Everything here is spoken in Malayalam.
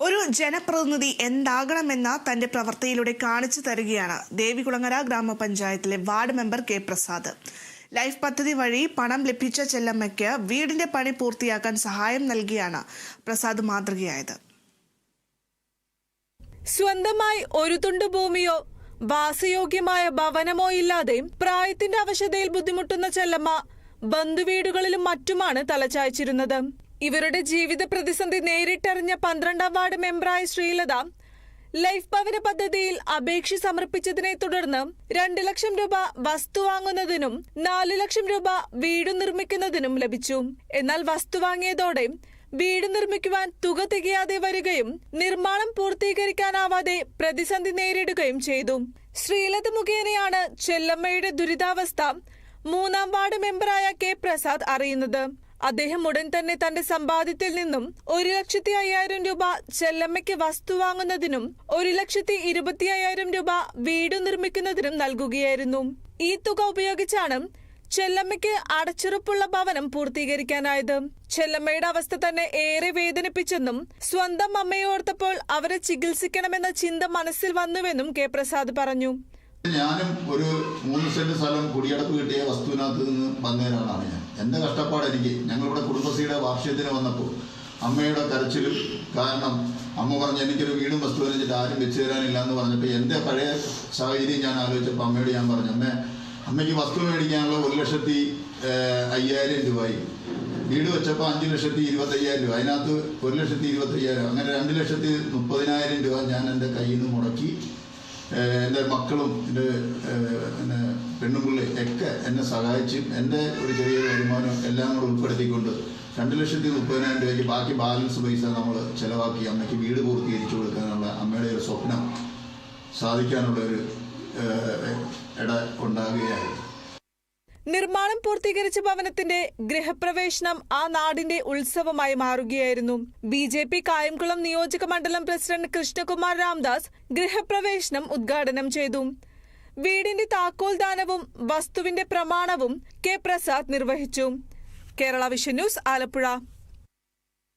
ഒരു ജനപ്രതിനിധി എന്താകണമെന്ന തന്റെ പ്രവർത്തിയിലൂടെ കാണിച്ചു തരികയാണ് ദേവികുളങ്ങര ഗ്രാമപഞ്ചായത്തിലെ ward member K Prasad. Life പദ്ധതി വഴി പണം ലഭിച്ച ചെല്ലമ്മയ്ക്ക് വീടിന്റെ പണി പൂർത്തിയാക്കാൻ സഹായം നൽകിയാണ് പ്രസാദ് മാതൃകയായത്. സ്വന്തമായി ഒരു തുണ്ട് ഭൂമിയോ വാസയോഗ്യമായ ഭവനമോ ഇല്ലാതെ പ്രായത്തിന്റെ അവശതയിൽ ബുദ്ധിമുട്ടുന്ന ചെല്ലമ്മ ബന്ധുവീടുകളിലും മറ്റുമാണ് തലചായ്ച്ചിരുന്നത്. ഇവരുടെ ജീവിത പ്രതിസന്ധി നേരിട്ടറിഞ്ഞ പന്ത്രണ്ടാം വാർഡ് മെമ്പറായ ശ്രീലത ലൈഫ് ഭവന പദ്ധതിയിൽ അപേക്ഷ സമർപ്പിച്ചതിനെ തുടർന്ന് രണ്ട് ലക്ഷം രൂപ വസ്തു വാങ്ങുന്നതിനും നാല് ലക്ഷം രൂപ വീട് നിർമ്മിക്കുന്നതിനും ലഭിച്ചു. എന്നാൽ വസ്തു വാങ്ങിയതോടെ വീട് നിർമ്മിക്കുവാൻ തുക തികയാതെ വരികയും നിർമ്മാണം പൂർത്തീകരിക്കാനാവാതെ പ്രതിസന്ധി നേരിടുകയും ചെയ്തു. ശ്രീലത മുഖേനയാണ് ചെല്ലമ്മയുടെ ദുരിതാവസ്ഥ മൂന്നാം വാർഡ് മെമ്പറായ കെ പ്രസാദ് അറിയുന്നത്. അദ്ദേഹം ഉടൻ തന്നെ തന്റെ സമ്പാദ്യത്തിൽ നിന്നും ഒരു ലക്ഷത്തി അയ്യായിരം രൂപ ചെല്ലമ്മയ്ക്ക് വസ്തു വാങ്ങുന്നതിനും ഒരു ലക്ഷത്തി ഇരുപത്തി അയ്യായിരം രൂപ വീട് നിർമ്മിക്കുന്നതിനും നൽകുകയായിരുന്നു. ഈ തുക ഉപയോഗിച്ചാണ് ചെല്ലമ്മയ്ക്ക് അടച്ചുറപ്പുള്ള ഭവനം പൂർത്തീകരിക്കാനായത്. ചെല്ലമ്മയുടെ അവസ്ഥ തന്നെ ഏറെ വേദനിപ്പിച്ചെന്നും സ്വന്തം അമ്മയോർത്തപ്പോൾ അവരെ ചികിത്സിക്കണമെന്ന ചിന്ത മനസ്സിൽ വന്നുവെന്നും കെ പ്രസാദ് പറഞ്ഞു. ഞാനും ഒരു മൂന്ന് സെന്റ് സ്ഥലം കുടിയടപ്പ് കിട്ടിയ വസ്തുവിനകത്ത് നിന്ന് വന്നതിനാണ് ഞാൻ. എന്റെ കഷ്ടപ്പാട് എനിക്ക് ഞങ്ങളിവിടെ കുടുംബശ്രീയുടെ വാർഷികത്തിന് വന്നപ്പോൾ അമ്മയുടെ കരച്ചിലും കാരണം അമ്മ പറഞ്ഞ് എനിക്കൊരു വീടും വസ്തു വെച്ചിട്ട് ആരും വെച്ചു തരാനില്ല എന്ന് പറഞ്ഞപ്പോൾ എന്റെ പഴയ സാഹചര്യം ഞാൻ ആലോചിച്ചപ്പോൾ അമ്മയോട് ഞാൻ പറഞ്ഞു അമ്മേ അമ്മയ്ക്ക് വസ്തു മേടിക്കാനുള്ള ഒരു ലക്ഷത്തി അയ്യായിരം രൂപയായി വീട് വെച്ചപ്പോൾ അഞ്ച് ലക്ഷത്തി ഇരുപത്തയ്യായിരം രൂപ. അതിനകത്ത് ഒരു ലക്ഷത്തി ഇരുപത്തയ്യായിരം അങ്ങനെ രണ്ട് ലക്ഷത്തി മുപ്പതിനായിരം രൂപ ഞാൻ എന്റെ കയ്യിൽ നിന്ന് മുടക്കി എന്റെ മക്കളും എന്റെ പിന്നെ പെണ്ണുപിള്ളി ഒക്കെ എന്നെ സഹായിച്ചും എന്റെ ഒരു ചെറിയ വരുമാനം എല്ലാം കൂടെ ഉൾപ്പെടുത്തിക്കൊണ്ട് രണ്ട് ലക്ഷത്തി മുപ്പതിനായിരം രൂപയ്ക്ക് ബാക്കി ബാലൻസ് പൈസ നമ്മൾ ചിലവാക്കി അമ്മയ്ക്ക് വീട് പൂർത്തീകരിച്ചു കൊടുക്കാനുള്ള അമ്മയുടെ ഒരു സ്വപ്നം സാധിക്കാനുള്ള ഒരു ഇട ഉണ്ടാകുകയായിരുന്നു. നിർമ്മാണം പൂർത്തീകരിച്ച ഭവനത്തിന്റെ ഗൃഹപ്രവേശനം ആ നാടിന്റെ ഉത്സവമായി മാറുകയായിരുന്നു. ബി ജെ പി കായംകുളം നിയോജക മണ്ഡലം പ്രസിഡന്റ് കൃഷ്ണകുമാർ രാംദാസ് ഗൃഹപ്രവേശനം ഉദ്ഘാടനം ചെയ്തു. വീടിന്റെ താക്കോൽ ദാനവും വസ്തുവിന്റെ പ്രമാണവും കെ പ്രസാദ് നിർവഹിച്ചു. Kerala vision news Alappuzha.